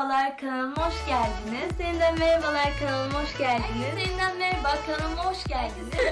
merhabalar kanalıma hoş geldiniz. Yeniden merhabalar kanalıma hoş geldiniz. Yeniden merhaba kanalıma hoş geldiniz.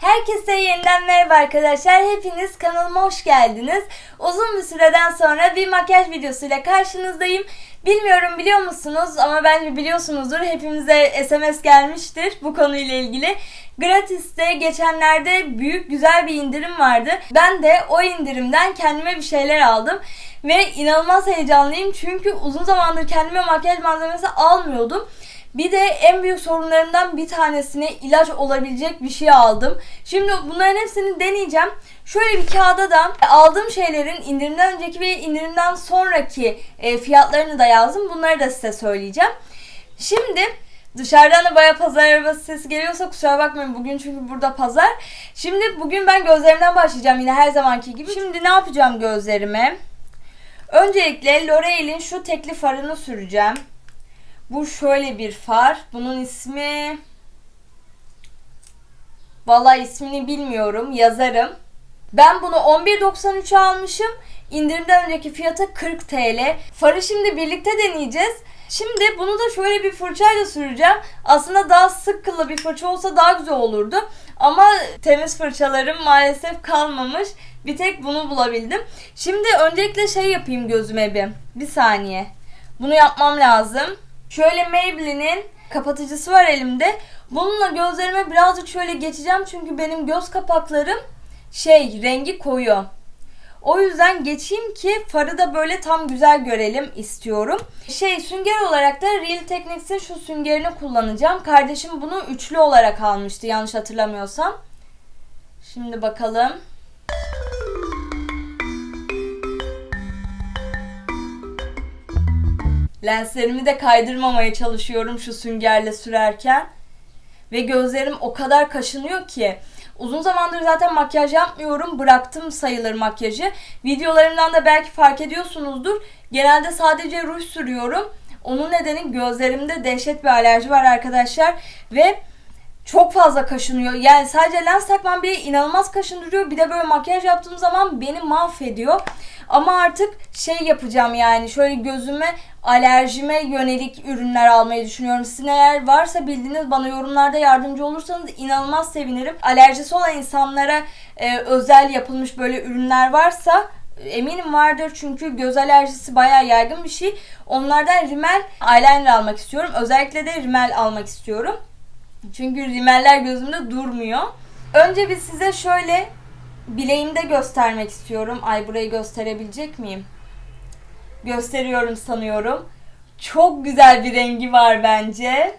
Herkese yeniden merhaba arkadaşlar. Hepiniz kanalıma hoş geldiniz. Uzun bir süreden sonra bir makyaj videosuyla karşınızdayım. Bilmiyorum biliyor musunuz ama bence biliyorsunuzdur. Hepimize SMS gelmiştir bu konuyla ilgili. Gratis'te geçenlerde büyük güzel bir indirim vardı. Ben de o indirimden kendime bir şeyler aldım. Ve inanılmaz heyecanlıyım çünkü uzun zamandır kendime makyaj malzemesi almıyordum. Bir de en büyük sorunlarımdan bir tanesine ilaç olabilecek bir şey aldım. Şimdi bunların hepsini deneyeceğim. Şöyle bir kağıda da aldığım şeylerin indirimden önceki ve indirimden sonraki e, fiyatlarını da yazdım. Bunları da size söyleyeceğim. Şimdi Dışarıdan da baya pazar arabası sesi geliyorsa kusura bakmayın bugün çünkü burada pazar. Şimdi bugün ben gözlerimden başlayacağım yine her zamanki gibi. Şimdi ne yapacağım gözlerime? Öncelikle L'Oreal'in şu tekli farını süreceğim. Bu şöyle bir far. Bunun ismi... Vallahi ismini bilmiyorum. Yazarım. Ben bunu 11.93 almışım. İndirimden önceki fiyatı 40 TL. Farı şimdi birlikte deneyeceğiz. Şimdi bunu da şöyle bir fırçayla süreceğim. Aslında daha sık kıllı bir fırça olsa daha güzel olurdu. Ama temiz fırçalarım maalesef kalmamış. Bir tek bunu bulabildim. Şimdi öncelikle şey yapayım gözüme bir. Bir saniye. Bunu yapmam lazım. Şöyle Maybelline'in kapatıcısı var elimde. Bununla gözlerime birazcık şöyle geçeceğim. Çünkü benim göz kapaklarım şey rengi koyu. O yüzden geçeyim ki farı da böyle tam güzel görelim istiyorum. Şey sünger olarak da Real Techniques'in şu süngerini kullanacağım. Kardeşim bunu üçlü olarak almıştı yanlış hatırlamıyorsam. Şimdi bakalım. Lenslerimi de kaydırmamaya çalışıyorum şu süngerle sürerken. Ve gözlerim o kadar kaşınıyor ki. Uzun zamandır zaten makyaj yapmıyorum. Bıraktım sayılır makyajı. Videolarımdan da belki fark ediyorsunuzdur. Genelde sadece ruj sürüyorum. Onun nedeni gözlerimde dehşet bir alerji var arkadaşlar. Ve çok fazla kaşınıyor. Yani sadece lens takmam bile inanılmaz kaşındırıyor. Bir de böyle makyaj yaptığım zaman beni mahvediyor. Ama artık şey yapacağım yani şöyle gözüme alerjime yönelik ürünler almayı düşünüyorum. Sizin eğer varsa bildiğiniz bana yorumlarda yardımcı olursanız inanılmaz sevinirim. Alerjisi olan insanlara e, özel yapılmış böyle ürünler varsa eminim vardır çünkü göz alerjisi bayağı yaygın bir şey. Onlardan rimel eyeliner almak istiyorum. Özellikle de rimel almak istiyorum. Çünkü rimeller gözümde durmuyor. Önce bir size şöyle bileğimde göstermek istiyorum. Ay burayı gösterebilecek miyim? Gösteriyorum sanıyorum. Çok güzel bir rengi var bence.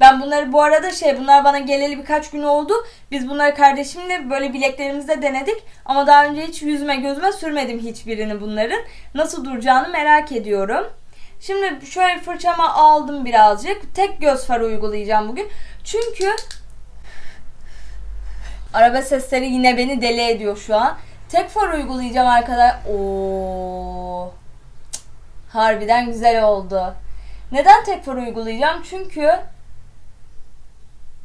Ben bunları bu arada şey bunlar bana geleli birkaç gün oldu. Biz bunları kardeşimle böyle bileklerimizde denedik. Ama daha önce hiç yüzüme gözüme sürmedim hiçbirini bunların. Nasıl duracağını merak ediyorum. Şimdi şöyle fırçama aldım birazcık. Tek göz farı uygulayacağım bugün. Çünkü araba sesleri yine beni deli ediyor şu an. Tek far uygulayacağım arkadaşlar. Oo. Harbiden güzel oldu. Neden tek far uygulayacağım? Çünkü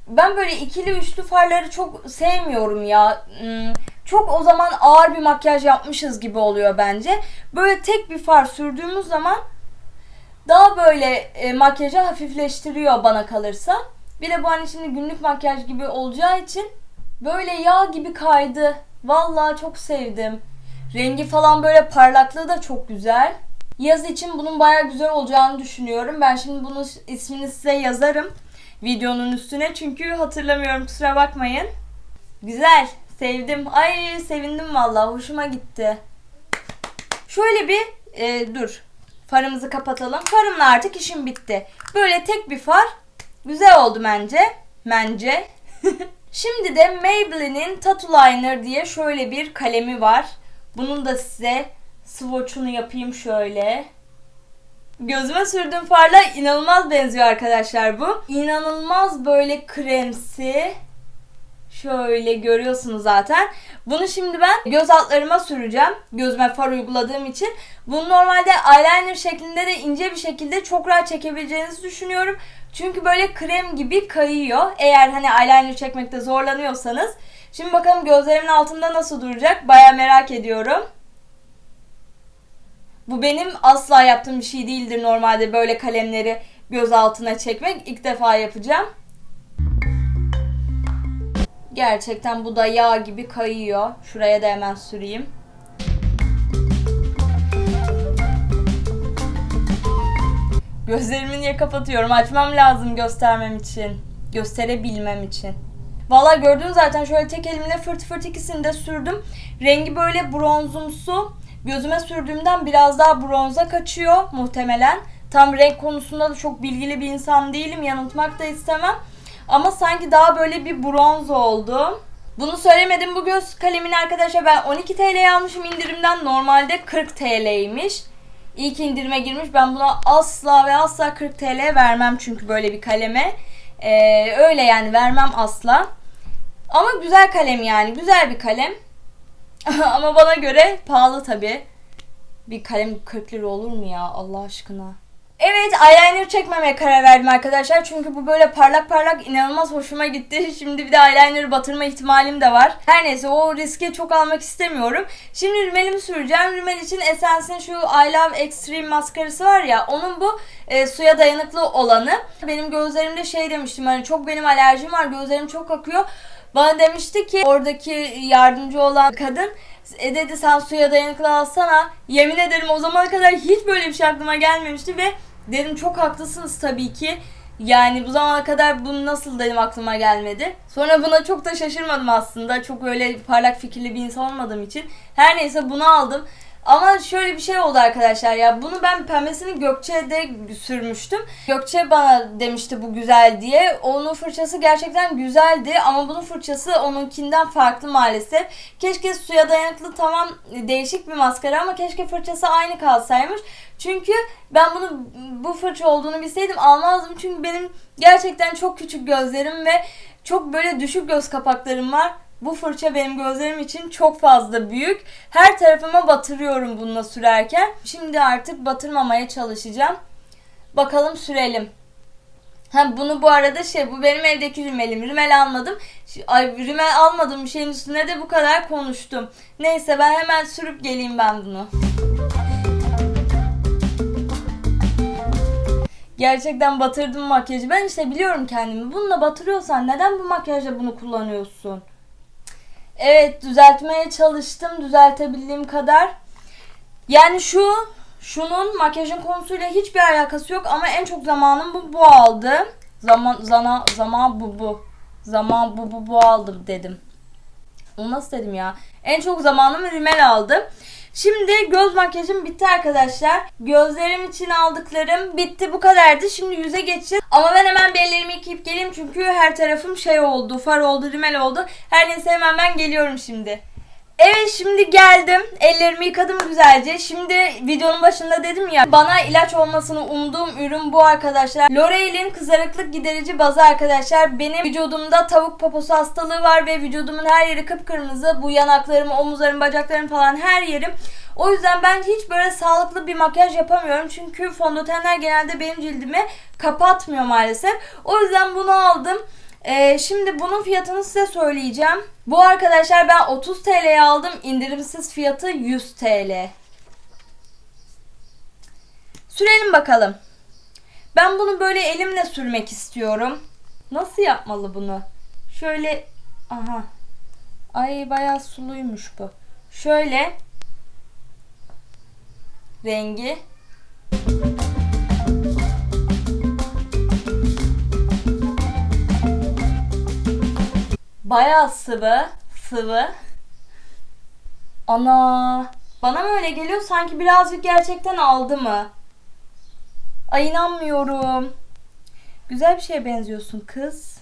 ben böyle ikili üçlü farları çok sevmiyorum ya. Hmm, Çok o zaman ağır bir makyaj yapmışız gibi oluyor bence. Böyle tek bir far sürdüğümüz zaman daha böyle e, makyajı hafifleştiriyor bana kalırsa. Bir de bu hani şimdi günlük makyaj gibi olacağı için böyle yağ gibi kaydı. Vallahi çok sevdim. Rengi falan böyle parlaklığı da çok güzel. Yaz için bunun baya güzel olacağını düşünüyorum. Ben şimdi bunun ismini size yazarım videonun üstüne çünkü hatırlamıyorum kusura bakmayın. Güzel, sevdim. Ay sevindim vallahi hoşuma gitti. Şöyle bir e, dur. Farımızı kapatalım. Farımla artık işim bitti. Böyle tek bir far. Güzel oldu bence. Bence. Şimdi de Maybelline'in Tattoo Liner diye şöyle bir kalemi var. Bunun da size swatch'unu yapayım şöyle. Gözüme sürdüğüm farla inanılmaz benziyor arkadaşlar bu. İnanılmaz böyle kremsi. Şöyle görüyorsunuz zaten. Bunu şimdi ben göz altlarıma süreceğim. Gözüme far uyguladığım için. Bunu normalde eyeliner şeklinde de ince bir şekilde çok rahat çekebileceğinizi düşünüyorum. Çünkü böyle krem gibi kayıyor. Eğer hani eyeliner çekmekte zorlanıyorsanız. Şimdi bakalım gözlerimin altında nasıl duracak. Baya merak ediyorum. Bu benim asla yaptığım bir şey değildir normalde böyle kalemleri göz altına çekmek. İlk defa yapacağım. Gerçekten bu da yağ gibi kayıyor. Şuraya da hemen süreyim. Gözlerimi niye kapatıyorum? Açmam lazım göstermem için. Gösterebilmem için. Valla gördüğünüz zaten şöyle tek elimle fırt fırt ikisini de sürdüm. Rengi böyle bronzumsu. Gözüme sürdüğümden biraz daha bronza kaçıyor muhtemelen. Tam renk konusunda da çok bilgili bir insan değilim. Yanıltmak da istemem. Ama sanki daha böyle bir bronz oldu. Bunu söylemedim bu göz kalemini arkadaşlar ben 12 TL'ye almışım indirimden. Normalde 40 TL'ymiş. İlk indirime girmiş. Ben buna asla ve asla 40 TL vermem çünkü böyle bir kaleme. Ee, öyle yani vermem asla. Ama güzel kalem yani. Güzel bir kalem. Ama bana göre pahalı tabi. Bir kalem 40 lira olur mu ya Allah aşkına? Evet eyeliner çekmemeye karar verdim arkadaşlar. Çünkü bu böyle parlak parlak inanılmaz hoşuma gitti. Şimdi bir de eyeliner batırma ihtimalim de var. Her neyse o riski çok almak istemiyorum. Şimdi rümelimi süreceğim. Rümel için Essence'in şu I Love Extreme maskarası var ya. Onun bu e, suya dayanıklı olanı. Benim gözlerimde şey demiştim hani çok benim alerjim var. Gözlerim çok akıyor. Bana demişti ki oradaki yardımcı olan kadın e dedi sen suya dayanıklı alsana. Yemin ederim o zamana kadar hiç böyle bir şey aklıma gelmemişti ve dedim çok haklısınız tabii ki. Yani bu zamana kadar bunu nasıl dedim aklıma gelmedi. Sonra buna çok da şaşırmadım aslında. Çok öyle parlak fikirli bir insan olmadığım için. Her neyse bunu aldım. Ama şöyle bir şey oldu arkadaşlar ya. Bunu ben pembesini Gökçe'de sürmüştüm. Gökçe bana demişti bu güzel diye. Onun fırçası gerçekten güzeldi ama bunun fırçası onunkinden farklı maalesef. Keşke suya dayanıklı tamam değişik bir maskara ama keşke fırçası aynı kalsaymış. Çünkü ben bunu bu fırça olduğunu bilseydim almazdım. Çünkü benim gerçekten çok küçük gözlerim ve çok böyle düşük göz kapaklarım var. Bu fırça benim gözlerim için çok fazla büyük. Her tarafıma batırıyorum bununla sürerken. Şimdi artık batırmamaya çalışacağım. Bakalım sürelim. Ha bunu bu arada şey bu benim evdeki rümelim. Rümel almadım. Ay rümel almadığım bir şeyin üstüne de bu kadar konuştum. Neyse ben hemen sürüp geleyim ben bunu. Gerçekten batırdım makyajı. Ben işte biliyorum kendimi. Bununla batırıyorsan neden bu makyajla bunu kullanıyorsun? Evet düzeltmeye çalıştım düzeltebildiğim kadar. Yani şu şunun makyajın konusuyla hiçbir alakası yok ama en çok zamanım bu bu aldı. Zaman zana zaman bu bu. Zaman bu bu bu aldım dedim. O nasıl dedim ya? En çok zamanımı rimel aldı. Şimdi göz makyajım bitti arkadaşlar. Gözlerim için aldıklarım bitti bu kadardı. Şimdi yüze geçeceğiz. Ama ben hemen bir ellerimi yıkayıp geleyim çünkü her tarafım şey oldu, far oldu, rimel oldu. Her neyse hemen ben geliyorum şimdi. Evet şimdi geldim. Ellerimi yıkadım güzelce. Şimdi videonun başında dedim ya bana ilaç olmasını umduğum ürün bu arkadaşlar. L'Oreal'in kızarıklık giderici bazı arkadaşlar. Benim vücudumda tavuk poposu hastalığı var ve vücudumun her yeri kıpkırmızı. Bu yanaklarım, omuzlarım, bacaklarım falan her yerim. O yüzden ben hiç böyle sağlıklı bir makyaj yapamıyorum. Çünkü fondötenler genelde benim cildimi kapatmıyor maalesef. O yüzden bunu aldım. Ee, şimdi bunun fiyatını size söyleyeceğim. Bu arkadaşlar ben 30 TL'ye aldım. İndirimsiz fiyatı 100 TL. Sürelim bakalım. Ben bunu böyle elimle sürmek istiyorum. Nasıl yapmalı bunu? Şöyle aha. Ay bayağı suluymuş bu. Şöyle rengi Bayağı sıvı. Sıvı. Ana. Bana mı öyle geliyor? Sanki birazcık gerçekten aldı mı? Ay inanmıyorum. Güzel bir şeye benziyorsun kız.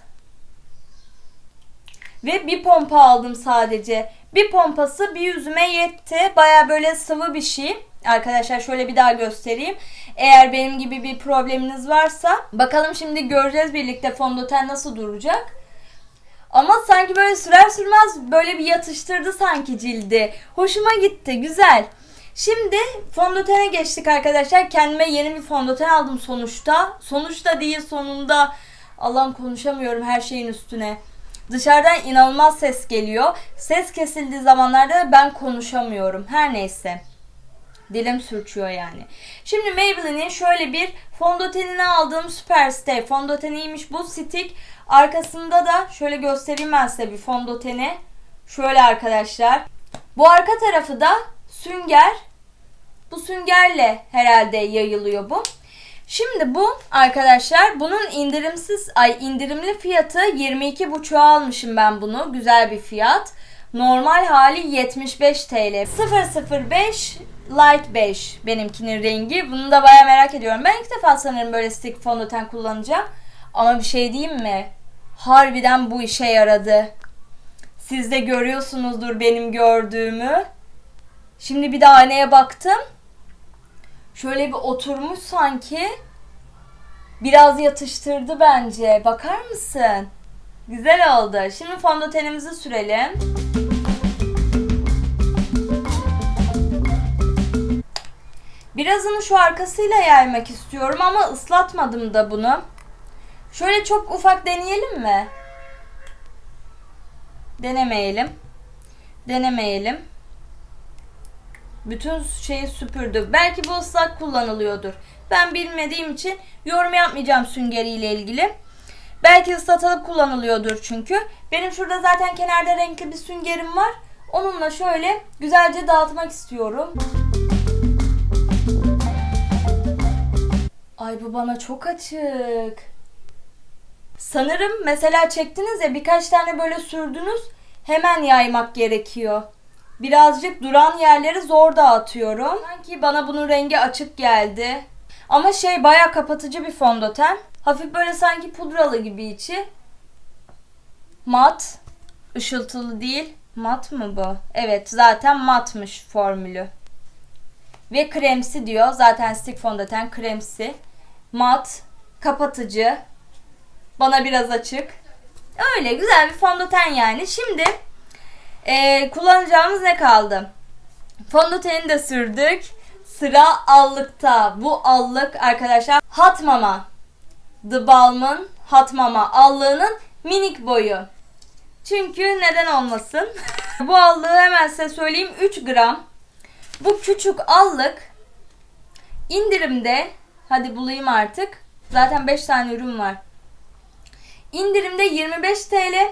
Ve bir pompa aldım sadece. Bir pompası bir yüzüme yetti. Baya böyle sıvı bir şey. Arkadaşlar şöyle bir daha göstereyim. Eğer benim gibi bir probleminiz varsa bakalım şimdi göreceğiz birlikte fondöten nasıl duracak. Ama sanki böyle sürer sürmez böyle bir yatıştırdı sanki cildi. Hoşuma gitti. Güzel. Şimdi fondötene geçtik arkadaşlar. Kendime yeni bir fondöten aldım sonuçta. Sonuçta değil sonunda. Allah'ım konuşamıyorum her şeyin üstüne. Dışarıdan inanılmaz ses geliyor. Ses kesildiği zamanlarda ben konuşamıyorum. Her neyse. Dilim sürçüyor yani. Şimdi Maybelline'in şöyle bir fondötenini aldım. Superstay fondöteniymiş bu. Stick. Arkasında da şöyle göstereyim ben size bir fondöteni. Şöyle arkadaşlar. Bu arka tarafı da sünger. Bu süngerle herhalde yayılıyor bu. Şimdi bu arkadaşlar bunun indirimsiz ay indirimli fiyatı 22,5 almışım ben bunu. Güzel bir fiyat. Normal hali 75 TL. 005 Light 5 benimkinin rengi. Bunu da baya merak ediyorum. Ben ilk defa sanırım böyle stick fondöten kullanacağım. Ama bir şey diyeyim mi? Harbiden bu işe yaradı. Siz de görüyorsunuzdur benim gördüğümü. Şimdi bir de aynaya baktım. Şöyle bir oturmuş sanki. Biraz yatıştırdı bence. Bakar mısın? Güzel oldu. Şimdi fondötenimizi sürelim. Birazını şu arkasıyla yaymak istiyorum ama ıslatmadım da bunu. Şöyle çok ufak deneyelim mi? Denemeyelim. Denemeyelim. Bütün şeyi süpürdü. Belki bu ıslak kullanılıyordur. Ben bilmediğim için yorum yapmayacağım süngeriyle ilgili. Belki ıslatılıp kullanılıyordur çünkü. Benim şurada zaten kenarda renkli bir süngerim var. Onunla şöyle güzelce dağıtmak istiyorum. Ay bu bana çok açık. Sanırım mesela çektiniz ya birkaç tane böyle sürdünüz. Hemen yaymak gerekiyor. Birazcık duran yerleri zor dağıtıyorum. Sanki bana bunun rengi açık geldi. Ama şey baya kapatıcı bir fondöten. Hafif böyle sanki pudralı gibi içi. Mat. ışıltılı değil. Mat mı bu? Evet zaten matmış formülü. Ve kremsi diyor. Zaten stick fondöten kremsi. Mat. Kapatıcı. Bana biraz açık. Öyle güzel bir fondöten yani. Şimdi ee, kullanacağımız ne kaldı? Fondöteni de sürdük. Sıra allıkta. Bu allık arkadaşlar Hot Mama. The Balm'ın Hot Mama allığının minik boyu. Çünkü neden olmasın? Bu allığı hemen size söyleyeyim 3 gram. Bu küçük allık indirimde hadi bulayım artık. Zaten 5 tane ürün var. İndirimde 25 TL.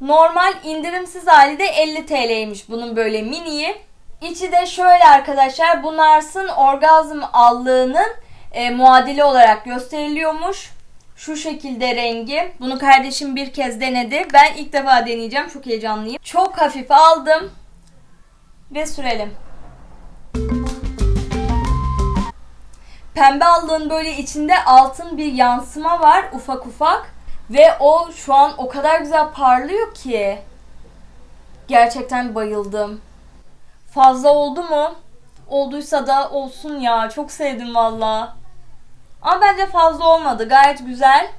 Normal indirimsiz hali de 50 TL'ymiş bunun böyle miniyi. İçi de şöyle arkadaşlar bu Nars'ın orgazm allığının e, muadili olarak gösteriliyormuş. Şu şekilde rengi. Bunu kardeşim bir kez denedi. Ben ilk defa deneyeceğim. Çok heyecanlıyım. Çok hafif aldım. Ve sürelim. Pembe allığın böyle içinde altın bir yansıma var ufak ufak. Ve o şu an o kadar güzel parlıyor ki. Gerçekten bayıldım. Fazla oldu mu? Olduysa da olsun ya. Çok sevdim valla. Ama bence fazla olmadı. Gayet güzel.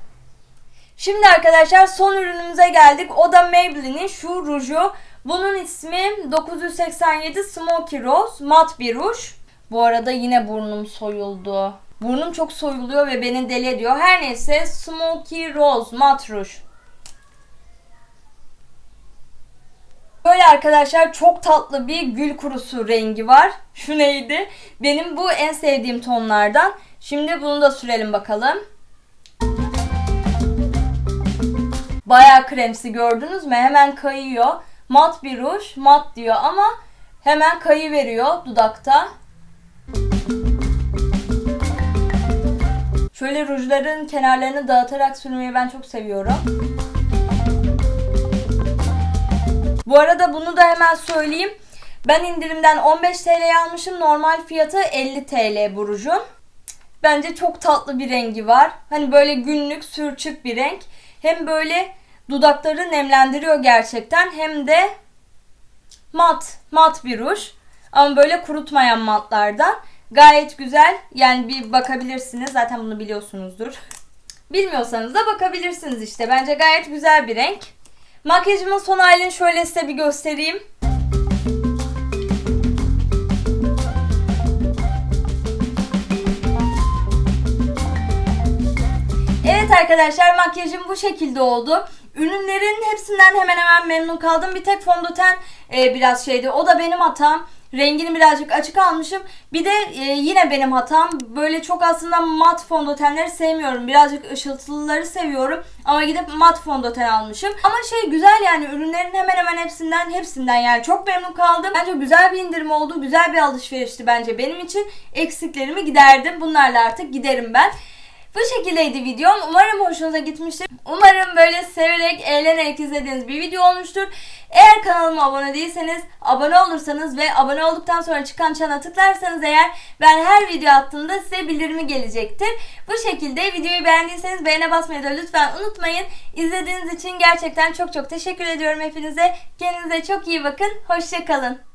Şimdi arkadaşlar son ürünümüze geldik. O da Maybelline'in şu ruju. Bunun ismi 987 Smoky Rose. Mat bir ruj. Bu arada yine burnum soyuldu. Burnum çok soyuluyor ve beni deli ediyor. Her neyse Smoky Rose Mat Rouge. Böyle arkadaşlar çok tatlı bir gül kurusu rengi var. Şu neydi? Benim bu en sevdiğim tonlardan. Şimdi bunu da sürelim bakalım. Baya kremsi gördünüz mü? Hemen kayıyor. Mat bir ruj. Mat diyor ama hemen kayı veriyor dudakta. Şöyle rujların kenarlarını dağıtarak sürmeyi ben çok seviyorum. Bu arada bunu da hemen söyleyeyim. Ben indirimden 15 TL almışım. Normal fiyatı 50 TL bu rujun. Bence çok tatlı bir rengi var. Hani böyle günlük sürçük bir renk. Hem böyle dudakları nemlendiriyor gerçekten hem de mat, mat bir ruj. Ama böyle kurutmayan matlardan. Gayet güzel. Yani bir bakabilirsiniz. Zaten bunu biliyorsunuzdur. Bilmiyorsanız da bakabilirsiniz işte. Bence gayet güzel bir renk. Makyajımın son halini şöyle size bir göstereyim. Evet arkadaşlar makyajım bu şekilde oldu. Ürünlerin hepsinden hemen hemen memnun kaldım. Bir tek fondöten e, biraz şeydi. O da benim hatam. Rengini birazcık açık almışım. Bir de e, yine benim hatam. Böyle çok aslında mat fondötenleri sevmiyorum. Birazcık ışıltılıları seviyorum. Ama gidip mat fondöten almışım. Ama şey güzel yani ürünlerin hemen hemen hepsinden hepsinden yani çok memnun kaldım. Bence güzel bir indirim oldu. Güzel bir alışverişti bence benim için. Eksiklerimi giderdim. Bunlarla artık giderim ben. Bu şekildeydi videom. Umarım hoşunuza gitmiştir. Umarım böyle severek, eğlenerek izlediğiniz bir video olmuştur. Eğer kanalıma abone değilseniz, abone olursanız ve abone olduktan sonra çıkan çana tıklarsanız eğer ben her video attığımda size bildirimi gelecektir. Bu şekilde videoyu beğendiyseniz beğene basmayı da lütfen unutmayın. İzlediğiniz için gerçekten çok çok teşekkür ediyorum hepinize. Kendinize çok iyi bakın. Hoşçakalın.